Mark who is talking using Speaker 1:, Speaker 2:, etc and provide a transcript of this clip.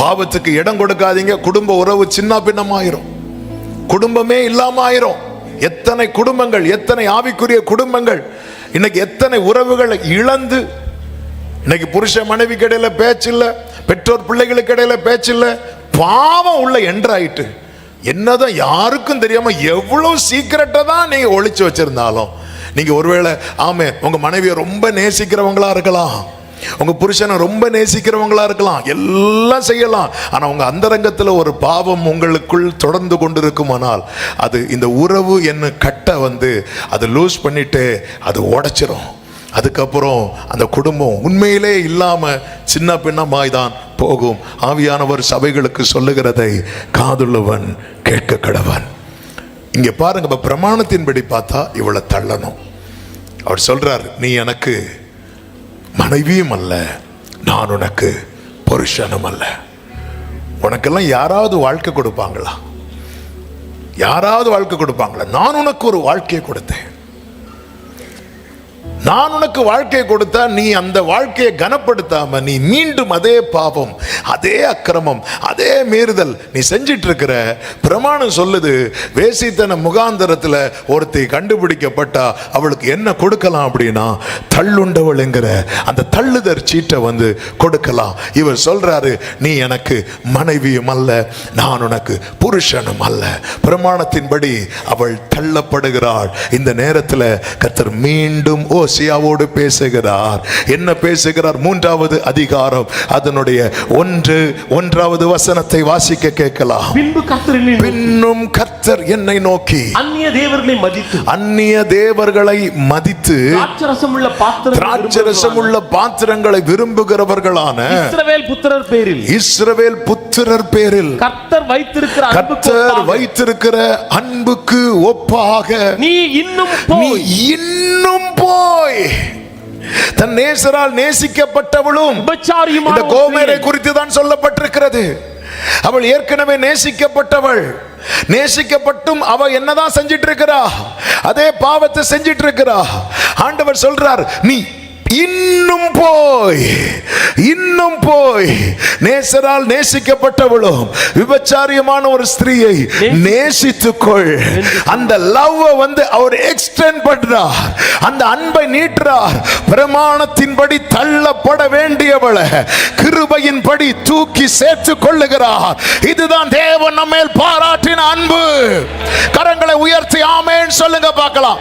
Speaker 1: பாவத்துக்கு இடம் கொடுக்காதீங்க. குடும்ப உறவு சின்ன பின்னமாயிரும். குடும்பமே இல்லாம ஆயிரும் எத்தனை குடும்பங்கள் எத்தனை ஆவிக்குரிய குடும்பங்கள். இன்னைக்கு எத்தனை உறவுகளை இழந்து. இன்னைக்கு புருஷ மனைவிக்கு இடையில பேச்சில்ல பெற்றோர் பிள்ளைகளுக்கு இடையில பேச்சில்ல பாவம் உள்ள என்ட்ராயிட்டு என்னதான் யாருக்கும் தெரியாம எவ்வளவு சீக்கிரட்டை தான் நீங்க ஒழிச்சு வச்சிருந்தாலும். நீங்க ஒருவேளை ஆமே உங்க மனைவியை ரொம்ப நேசிக்கிறவங்களா இருக்கலாம். உங்க புருஷனை ரொம்ப நேசிக்கிறவங்களா இருக்கலாம் எல்லாம் செய்யலாம். ஆனா உங்க அந்தரங்கத்துல ஒரு பாவம் உங்களுக்குள் தொடர்ந்து கொண்டிருக்குமானால் அது இந்த உறவு என்ன கட்ட வந்து அதை லூஸ் பண்ணிட்டு அது உடைச்சிரும். அதுக்கப்புறம் அந்த குடும்பம் உண்மையிலே இல்லாம சின்ன பின்னமாய் தான் போகும். ஆவியானவர் சபைகளுக்கு சொல்லுகிறதை காதுள்ளவன் கேட்க கடவன். இங்க பாருங்க இப்ப பிரமாணத்தின்படி பார்த்தா இவளை தள்ளணும். அவர் சொல்றார் நீ எனக்கு மனைவியும் அல்ல நான் உனக்கு புருஷனும் அல்ல. உனக்கெல்லாம் யாராவது வாழ்க்கை கொடுப்பாங்களா? யாராவது வாழ்க்கை கொடுப்பாங்களா? நான் உனக்கு ஒரு வாழ்க்கையை கொடுத்தேன். நான் உனக்கு வாழ்க்கையை கொடுத்தா நீ அந்த வாழ்க்கையை கனப்படுத்தாம நீ மீண்டும் அதே பாவம் அதே அக்கிரமம் அதே மீறுதல் நீ செஞ்சிட்டு இருக்கிற பிரமாணம் சொல்லுது வேசித்தன முகாந்தரத்தில் ஒருத்தி கண்டுபிடிக்கப்பட்டா அவளுக்கு என்ன கொடுக்கலாம் அப்படின்னா தள்ளுண்டவள் என்கிற அந்த தள்ளுதற் சீட்டை வந்து கொடுக்கலாம். இவர் சொல்றாரு நீ எனக்கு மனைவியும் அல்ல நான் உனக்கு புருஷனும் அல்ல. பிரமாணத்தின்படி அவள் தள்ளப்படுகிறாள். இந்த நேரத்தில் கத்தர் மீண்டும் ஓசியாவோடு பேசுகிறார். என்ன பேசுகிறார்? மூன்றாவது அதிகாரம். அதனுடைய ஒன்று ஒன்றாவது வசனத்தை வாசிக்க கேட்கலாம்.
Speaker 2: பின்பு கத்தரில்
Speaker 1: பின்னும் கர்த்தர் என்னை நோக்கி.
Speaker 2: அந்நிய தேவர்களை மதித்து.
Speaker 1: அந்நிய தேவர்களை மதித்து
Speaker 2: உள்ள பாத்திரம்
Speaker 1: திராட்சரசம் உள்ள பாத்திரங்களை விரும்புகிறவர்களான
Speaker 2: இஸ்ரவேல் புத்திரர் பேரில்.
Speaker 1: இஸ்ரவேல் புத்திரர் பேரில்.
Speaker 2: கர்த்தர் வைத்திருக்கிற அன்புக்கு
Speaker 1: கர்த்தர்
Speaker 2: ஒப்பாக.
Speaker 1: வைத்திருக்கிற அன்புக்கு ஒப்பாக.
Speaker 2: நீ இன்னும்
Speaker 1: நீ இன்னும் போய் தன் நேசரால் நேசிக்கப்பட்டவளும் இந்த கோமேரை குறித்து தான் சொல்லப்பட்டிருக்கிறது. அவள் ஏற்கனவே நேசிக்கப்பட்டவள். நேசிக்கப்பட்டும் அவ என்னதான் செஞ்சிட்டு இருக்கிறா அதே பாவத்தை செஞ்சிட்டு இருக்கிறா ஆண்டவர் சொல்றார் நீ இன்னும் போய் இன்னும் போய் நேசரால் நேசிக்கப்பட்டவளும் விபச்சாரியமான ஒரு ஸ்திரீயை நேசித்துக்கொள். அந்த லவ் வந்து அவர் எக்ஸ்டெண்ட் பண்றார் அந்த அன்பை நீட்டுறார் பிரமாணத்தின்படி தள்ளப்பட வேண்டியவளை கிருபையின்படி தூக்கி சேர்த்து கொள்ளுகிறார் இதுதான் தேவன் நம்மேல் பாராட்டின அன்பு. கரங்களை உயர்த்தி ஆமேன். சொல்லுங்க பார்க்கலாம்.